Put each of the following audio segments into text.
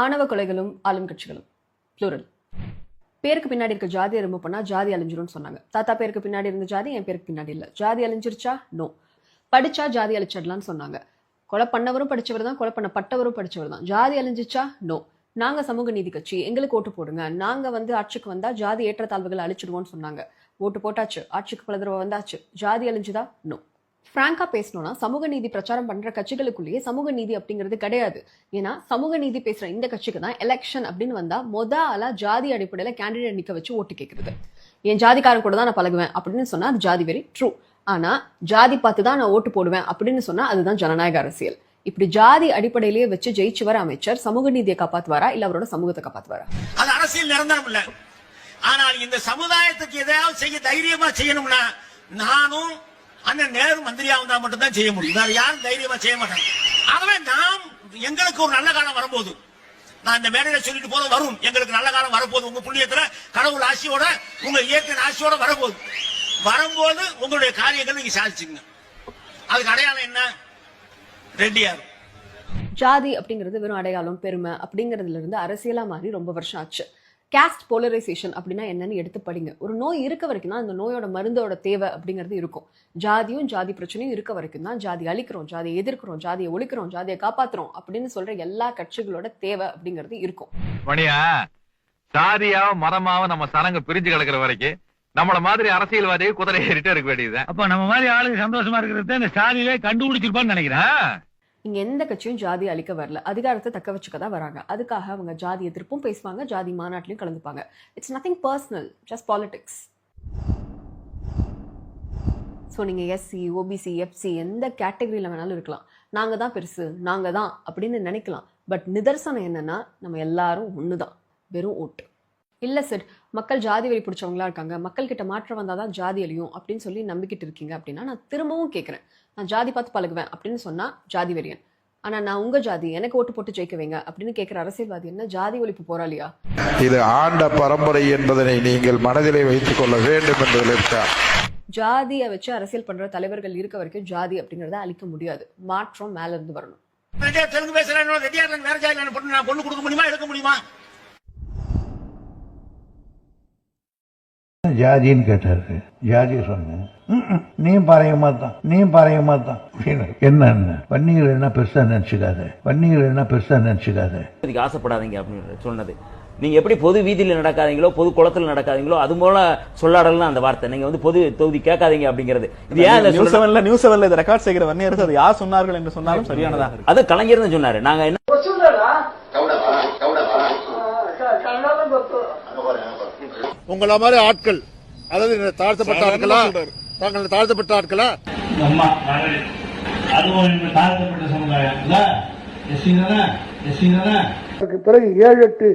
ஆணவ கொலைகளும் ஆளும் கட்சிகளும். ப்ளூரல் பேருக்கு பின்னாடி இருக்க ஜாதியை ரொம்ப பண்ணால் ஜாதி அழிஞ்சிரும்னு சொன்னாங்க. தாத்தா பேருக்கு பின்னாடி இருந்த ஜாதி என் பேருக்கு பின்னாடி இல்லை. ஜாதி அழிஞ்சிருச்சா? நோ படிச்சா ஜாதி அழிச்சிடலாம்னு சொன்னாங்க. கொலை பண்ணவரும் படிச்சவர் தான் கொலை பண்ணப்பட்டவரும் படிச்சவர் தான். ஜாதி அழிஞ்சிச்சா? நோ நாங்கள் சமூக நீதி கட்சி எங்களுக்கு ஓட்டு போடுங்க. நாங்கள் வந்து ஆட்சிக்கு வந்தால் ஜாதி ஏற்றத்தாழ்வுகளை அழிச்சிடுவோம்னு சொன்னாங்க. ஓட்டு போட்டாச்சு. ஆட்சிக்கு பல தடவை வந்தாச்சு. ஜாதி அழிஞ்சுதா? நோ ஃப்ராங்கா பேசணும்னா சமூக நீதி பிரச்சாரம் பண்ற கட்சிகளுக்குள்ளேயே சமூக நீதி அப்படிங்கிறது கிடையாது. ஏன்னா சமூக நீதி பேசுற இந்த கட்சிக்கு தான் எலெக்ஷன் அப்படின்னு வந்தா மொத ஆளா ஜாதி அடிப்படையில கேண்டிடேட் நிக்க வச்சு ஓட்டு கேட்கறது என் ஜாதிக்காரன் கூட தான் நான் பழகுவேன் அப்படின்னு சொன்னா அது ஜாதி வெரி ட்ரூ ஆனா ஜாதி பார்த்து தான் நான் ஓட்டு போடுவேன் அப்படின்னு சொன்னா அதுதான் ஜனநாயக அரசியல். இப்படி ஜாதி அடிப்படையிலேயே வச்சு ஜெயிச்சு வர அமைச்சர் சமூக நீதியை காப்பாத்துவாரா? இல்ல அவரோட சமூகத்தை காப்பாத்துவாரா? அது அரசியல் நிரந்தரம் இல்ல. ஆனால் இந்த சமுதாயத்துக்கு எதையாவது செய்ய தைரியமா செய்யணும்னா நானும் அண்ணன் நேரு மந்திரியா வந்தா மட்டும்தான் செய்ய முடியும். வேற யாரும் தைரியமா செய்ய மாட்டாங்க. ஆகவே நாம் எங்களுக்கு ஒரு நல்ல காலம் வரும்போது நான் இந்த மேடையில சொல்லிட்டு போதும் வரும் எங்களுக்கு நல்ல காலம் வரப்போகுது. உங்க புண்ணியத்துல கடவுள் ஆசியோட உங்க இயற்கை ஆசியோட வரப்போகுது வரும்போது உங்களுடைய காரியங்கள் நீங்க சாதிச்சுங்க அதுக்கு அடையாளம் என்ன? ரெட்டியார். ஜாதி அப்படிங்கிறது வெறும் அடையாளம் பெருமை அப்படிங்கிறதுல இருந்து அரசியலா மாறி ரொம்ப வருஷம் ஆச்சு. கேஸ்ட் போலரைசேஷன் அப்படின்னா என்னன்னு எடுத்து படிங்க. ஒரு நோய் இருக்க வரைக்கும் தான் அந்த நோயோட மருந்தோட தேவை அப்படிங்கிறது இருக்கும். ஜாதியும் ஜாதி பிரச்சனையும் இருக்க வரைக்கும் தான் ஜாதி அழிக்கிறோம் ஜாதியை எதிர்க்கிறோம் ஜாதியை ஒழிக்கிறோம் ஜாதியை காப்பாத்துறோம் அப்படின்னு சொல்ற எல்லா கட்சிகளோட தேவை அப்படிங்கிறது இருக்கும். மணியா சாதியாவும் மரமாவும் நம்ம சனங்க பிரிஞ்சு கிடக்குற வரைக்கும் நம்மள மாதிரி அரசியல்வாதியை குதிரை ஏறிட்டே இருக்க வேண்டியதுதான். அப்ப நம்ம மாதிரி ஆளுங்க சந்தோஷமா இருக்கிறத இந்த சாதியிலே கண்டுபிடிச்சிருப்பான்னு நினைக்கிறேன். இங்க எந்த கட்சியும் ஜாதி அழிக்க வரல. அதிகாரத்தை தக்க வச்சுக்க தான் வராங்க. அதுக்காக அவங்க ஜாதி எதிர்ப்பும் பேசுவாங்க ஜாதி மாநாட்டிலையும் கலந்துப்பாங்க. It's nothing personal just politics so நீங்கள் எஸ்சி ஓபிசி எஃப்சி எந்த கேட்டகரியில் வேணாலும் இருக்கலாம். நாங்கள் தான் பெருசு நாங்கள் தான் அப்படின்னு நினைக்கலாம். பட் நிதர்சனம் என்னென்னா நம்ம எல்லாரும் ஒன்று தான் வெறும் ஓட்டு. இல்லை சார் மக்கள் ஜாதி வரி பிடிச்சவங்களா இருக்காங்க. மக்கள் கிட்ட மாற்றம் வந்தால் தான் ஜாதி அழியும் அப்படின்னு சொல்லி நம்பிக்கிட்டு இருக்கீங்க அப்படின்னா நான் திரும்பவும் கேட்குறேன் நான் ஜாதி பார்த்து பழகுவேன் அப்படின்னு சொன்னால் ஜாதி வெறியன் ஆனால் நான் உங்கள் ஜாதி எனக்கு ஓட்டு போட்டு ஜெயிக்க வைங்க அப்படின்னு கேட்குற அரசியல்வாதி என்ன ஜாதி ஒழிப்பு போராளியா? இது ஆண்ட பரம்பரை என்பதனை நீங்கள் மனதிலே வைத்துக் கொள்ள வேண்டும் என்பதில் இருக்கார். ஜாதியை வச்சு அரசியல் பண்ற தலைவர்கள் இருக்க வரைக்கும் ஜாதி அப்படிங்கறத அழிக்க முடியாது. மாற்றம் மேல இருந்து வரணும் தெலுங்கு பேசுறேன் வேற பொண்ணு நான் பொண்ணு கொடுக்க முடியுமா எடுக்க முடியுமா? ஜாதின்னு கேட்டாரு. ஜாதி சொன்னேன். "ம்ம், நீயும் பாறையமா தான் நீயும் பாறையமா தான் அப்படின்னு என்ன வன்னிகள் என்ன பெருசா நினைச்சுக்காத? வன்னிகள் என்ன பெருசா நினைச்சுக்காத? இதுக்கு ஆசைப்படாதீங்க அப்படின்னு சொன்னது. நீங்க எப்படி பொது வீதியில நடக்காதீங்களோ பொது குளத்துல நடக்காதீங்களோ அது போல சொல்லாடலாம் அந்த வார்த்தை. நீங்க வந்து பொது தொகுதி கேட்காதீங்க அப்படிங்கிறது. இது ஏன் நியூஸ்? செவன்ல நியூஸ் செவன்ல இதை ரெக்கார்ட் செய்கிற வன்னியர்கள் அது யார் சொன்னார்கள் என்று சொன்னாலும் சரியானதாக இருக்கு அது கலைஞர் சொன்னாரு. நாங்க என்ன உங்கள மாதிரி ஆட்கள். அதாவது இந்த தாழ்த்தப்பட்ட ஆட்களா? தாங்கள் தாழ்த்தப்பட்ட ஆட்களா? பிறகு ஏழு எட்டு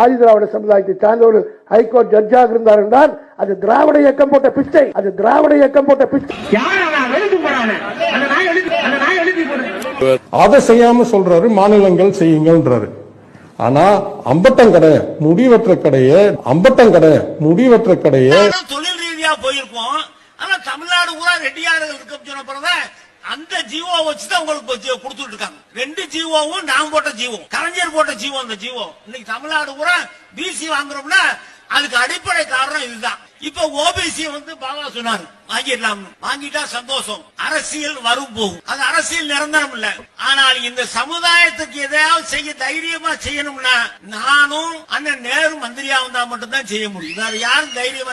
ஆதி திராவிட சமுதாயத்தை சார்ந்த ஒரு ஹைகோர்ட் ஜட்ஜாக இருந்தார் என்றால் அது திராவிட இயக்கம் போட்ட பிச்சை. அது திராவிட இயக்கம் போட்ட பிச்சை. அதை செய்யாம சொல்றாரு மாநிலங்கள் செய்யுங்கன்றாரு ஆனா அம்பட்டங்கடை முடிவற்ற கடையை அம்பட்டங்கடை முடிவற்ற கடையை. தொழில் ரீதியா போயிருப்போம் ஆனா தமிழ்நாடு பூரா ரெட்டியார்கள் இருக்க சொன்ன பிறகு அந்த ஜீவோ வச்சுதான் உங்களுக்கு கொடுத்துட்டு இருக்காங்க ரெண்டு ஜீவோவும் நான் போட்ட ஜீவோ. கலைஞர் போட்ட ஜீவோ அந்த ஜீவோ. இன்னைக்கு தமிழ்நாடு பூரா பிசி வாங்குறோம்னா அதுக்கு அடிப்படை காரணம் இதுதான். இப்ப ஓபிசி வந்து பாபா சொன்னாரு வாங்கிடலாம். வாங்கிட்டா சந்தோஷம். அரசியல் வரும் போகும். அது அரசியல் நிரந்தரம் இல்ல. ஆனால் இந்த சமுதாயத்துக்கு எதையாவது செய்ய தைரியமா செய்யணும்னா நானும் அண்ணன் நேரு மந்திரியா வந்தா மட்டும்தான் செய்ய முடியும். வேற யாரும் தைரியமா